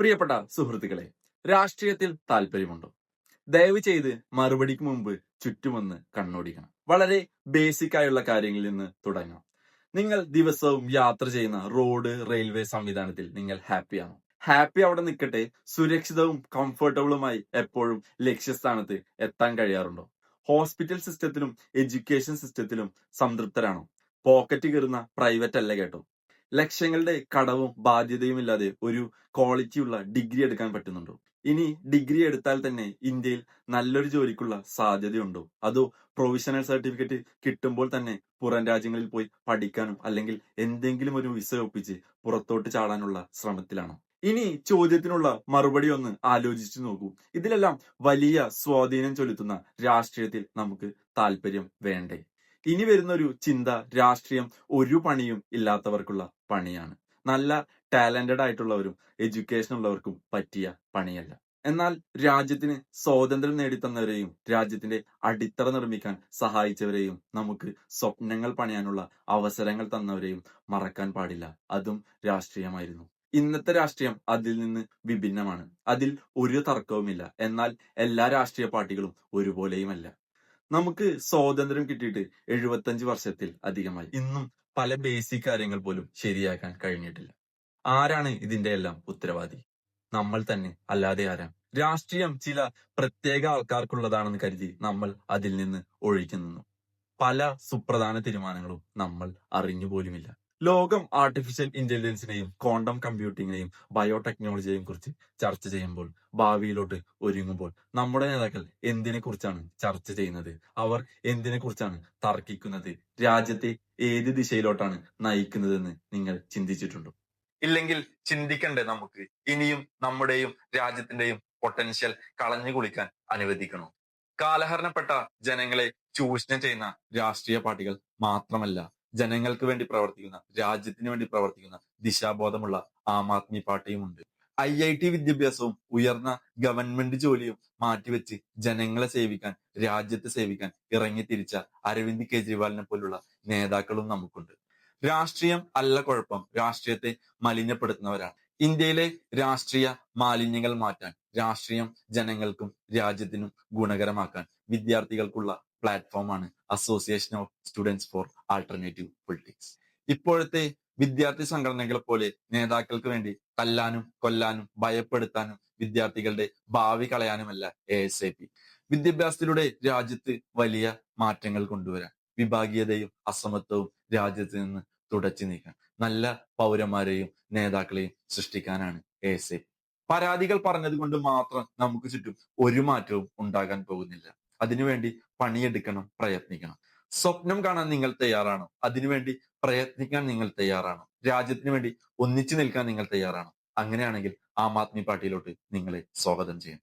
പ്രിയപ്പെട്ട സുഹൃത്തുക്കളെ രാഷ്ട്രീയത്തിൽ താല്പര്യമുണ്ടോ? ദയവ് ചെയ്ത് മറുപടിക്ക് മുമ്പ് ചുറ്റുമൊന്ന് കണ്ണോടിക്കണം. വളരെ ബേസിക് ആയുള്ള കാര്യങ്ങളിൽ നിന്ന് തുടങ്ങാം. നിങ്ങൾ ദിവസവും യാത്ര ചെയ്യുന്ന റോഡ് റെയിൽവേ സംവിധാനത്തിൽ നിങ്ങൾ ഹാപ്പിയാണോ? ഹാപ്പി അവിടെ നിൽക്കട്ടെ സുരക്ഷിതവും കംഫർട്ടബിളുമായി എപ്പോഴും ലക്ഷ്യസ്ഥാനത്ത് എത്താൻ കഴിയാറുണ്ടോ? ഹോസ്പിറ്റൽ സിസ്റ്റത്തിലും എഡ്യൂക്കേഷൻ സിസ്റ്റത്തിലും സംതൃപ്തരാണോ? പോക്കറ്റ് കയറുന്ന പ്രൈവറ്റ് അല്ല കേട്ടോ? ലക്ഷങ്ങളുടെ കടവും ബാധ്യതയും ഇല്ലാതെ ഒരു ക്വാളിറ്റിയുള്ള ഡിഗ്രി എടുക്കാൻ പറ്റുന്നുണ്ടോ? ഇനി ഡിഗ്രി എടുത്താൽ തന്നെ ഇന്ത്യയിൽ നല്ലൊരു ജോലിക്കുള്ള സാധ്യതയുണ്ടോ? അതോ പ്രൊവിഷണൽ സർട്ടിഫിക്കറ്റ് കിട്ടുമ്പോൾ തന്നെ പുറം രാജ്യങ്ങളിൽ പോയി പഠിക്കാനും അല്ലെങ്കിൽ എന്തെങ്കിലും ഒരു വിസ ഒപ്പിച്ച് പുറത്തോട്ട് ചാടാനുള്ള ശ്രമത്തിലാണോ? ഇനി ചോദ്യത്തിനുള്ള മറുപടി ഒന്ന് ആലോചിച്ചു നോക്കൂ. ഇതിലെല്ലാം വലിയ സ്വാധീനം ചെലുത്തുന്ന രാഷ്ട്രീയത്തിൽ നമുക്ക് താല്പര്യം വേണ്ടേ? ഇനി വരുന്ന ഒരു ചിന്ത രാഷ്ട്രീയം ഒരു പണിയും ഇല്ലാത്തവർക്കുള്ള പണിയാണ്. നല്ല ടാലന്റഡ് ആയിട്ടുള്ളവരും എഡ്യൂക്കേഷൻ ഉള്ളവർക്കും പറ്റിയ പണിയല്ല. എന്നാൽ രാജ്യത്തിന് സ്വാതന്ത്ര്യം നേടിത്തന്നവരെയും രാജ്യത്തിന്റെ അടിത്തറ നിർമ്മിക്കാൻ സഹായിച്ചവരെയും നമുക്ക് സ്വപ്നങ്ങൾ പണിയാനുള്ള അവസരങ്ങൾ തന്നവരെയും മറക്കാൻ പാടില്ല. അതും രാഷ്ട്രീയമായിരുന്നു. ഇന്നത്തെ രാഷ്ട്രീയം അതിൽ നിന്ന് വിഭിന്നമാണ്. അതിൽ ഒരു തർക്കവുമില്ല. എന്നാൽ എല്ലാ രാഷ്ട്രീയ പാർട്ടികളും ഒരുപോലെയുമല്ല. നമുക്ക് സ്വാതന്ത്ര്യം കിട്ടിയിട്ട് എഴുപത്തഞ്ച് വർഷത്തിൽ അധികമായി. ഇന്നും പല ബേസിക് കാര്യങ്ങൾ പോലും ശരിയാക്കാൻ കഴിഞ്ഞിട്ടില്ല. ആരാണ് ഇതിന്റെ എല്ലാം ഉത്തരവാദി? നമ്മൾ തന്നെ അല്ലാതെ ആരാണ്? രാഷ്ട്രീയം ചില പ്രത്യേക ആൾക്കാർക്കുള്ളതാണെന്ന് കരുതി നമ്മൾ അതിൽ നിന്ന് ഒഴിക്കുന്നു. പല സുപ്രധാന തീരുമാനങ്ങളും നമ്മൾ അറിഞ്ഞു പോലുമില്ല ലോകം ആർട്ടിഫിഷ്യൽ ഇന്റലിജൻസിനെയും ക്വാണ്ടം കമ്പ്യൂട്ടിങ്ങിനെയും ബയോടെക്നോളജിയെയും കുറിച്ച് ചർച്ച ചെയ്യുമ്പോൾ ഭാവിയിലോട്ട് ഒരുങ്ങുമ്പോൾ നമ്മുടെ നേതാക്കൾ എന്തിനെ കുറിച്ചാണ് ചർച്ച ചെയ്യുന്നത്? അവർ എന്തിനെ കുറിച്ചാണ് തർക്കിക്കുന്നത്? രാജ്യത്തെ ഏത് ദിശയിലോട്ടാണ് നയിക്കുന്നതെന്ന് നിങ്ങൾ ചിന്തിച്ചിട്ടുണ്ടോ? ഇല്ലെങ്കിൽ ചിന്തിക്കണ്ടേ നമുക്ക്? ഇനിയും നമ്മുടെയും രാജ്യത്തിന്റെയും പൊട്ടൻഷ്യൽ കളഞ്ഞു കുളിക്കാൻ അനുവദിക്കണോ? കാലഹരണപ്പെട്ട ജനങ്ങളെ ചൂഷണം ചെയ്യുന്ന രാഷ്ട്രീയ പാർട്ടികൾ മാത്രമല്ല ജനങ്ങൾക്ക് വേണ്ടി പ്രവർത്തിക്കുന്ന രാജ്യത്തിന് വേണ്ടി പ്രവർത്തിക്കുന്ന ദിശാബോധമുള്ള ആം ആദ്മി പാർട്ടിയും ഉണ്ട്. ഐ ഐ ടി വിദ്യാഭ്യാസവും ഉയർന്ന ഗവൺമെന്റ് ജോലിയും മാറ്റിവെച്ച് ജനങ്ങളെ സേവിക്കാൻ രാജ്യത്തെ സേവിക്കാൻ ഇറങ്ങി തിരിച്ച അരവിന്ദ് കെജ്രിവാളിനെ പോലുള്ള നേതാക്കളും നമുക്കുണ്ട്. രാഷ്ട്രീയം അല്ല കുഴപ്പം. രാഷ്ട്രീയത്തെ മലിനപ്പെടുത്തുന്നവരാണ്. ഇന്ത്യയിലെ രാഷ്ട്രീയ മാലിന്യങ്ങൾ മാറ്റാൻ രാഷ്ട്രീയം ജനങ്ങൾക്കും രാജ്യത്തിനും ഗുണകരമാക്കാൻ വിദ്യാർത്ഥികൾക്കുള്ള പ്ലാറ്റ്ഫോമാണ് association of students for alternative politics ഇപ്പോഴത്തെ വിദ്യാർത്ഥി സംഘടനകളെ പോലെ നേതാക്കൾക്ക് വേണ്ടി തല്ലാനും കൊല്ലാനും ഭയപ്പെടുത്താനും വിദ്യാർത്ഥികളുടെ ഭാവി കളയാനുമല്ല എ എസ് എ പി വിദ്യാഭ്യാസത്തിലൂടെ രാജ്യത്ത് വലിയ മാറ്റങ്ങൾ കൊണ്ടുവരാൻ വിഭാഗീയതയും അസമത്വവും രാജ്യത്ത് നിന്ന് തുടച്ചു നീക്കാൻ നല്ല പൗരന്മാരെയും നേതാക്കളെയും സൃഷ്ടിക്കാനാണ് എ എസ് എ പി പരാതികൾ പറഞ്ഞത് കൊണ്ട് മാത്രം നമുക്ക് ചുറ്റും ഒരു മാറ്റവും ഉണ്ടാകാൻ പോകുന്നില്ല. അതിനുവേണ്ടി പണിയെടുക്കണം പ്രയത്നിക്കണം. സ്വപ്നം കാണാൻ നിങ്ങൾ തയ്യാറാണോ? അതിനുവേണ്ടി പ്രയത്നിക്കാൻ നിങ്ങൾ തയ്യാറാണോ? രാജ്യത്തിന് വേണ്ടി ഒന്നിച്ചു നിൽക്കാൻ നിങ്ങൾ തയ്യാറാണോ? അങ്ങനെയാണെങ്കിൽ ആം ആദ്മി പാർട്ടിയിലോട്ട് നിങ്ങളെ സ്വാഗതം ചെയ്യാം.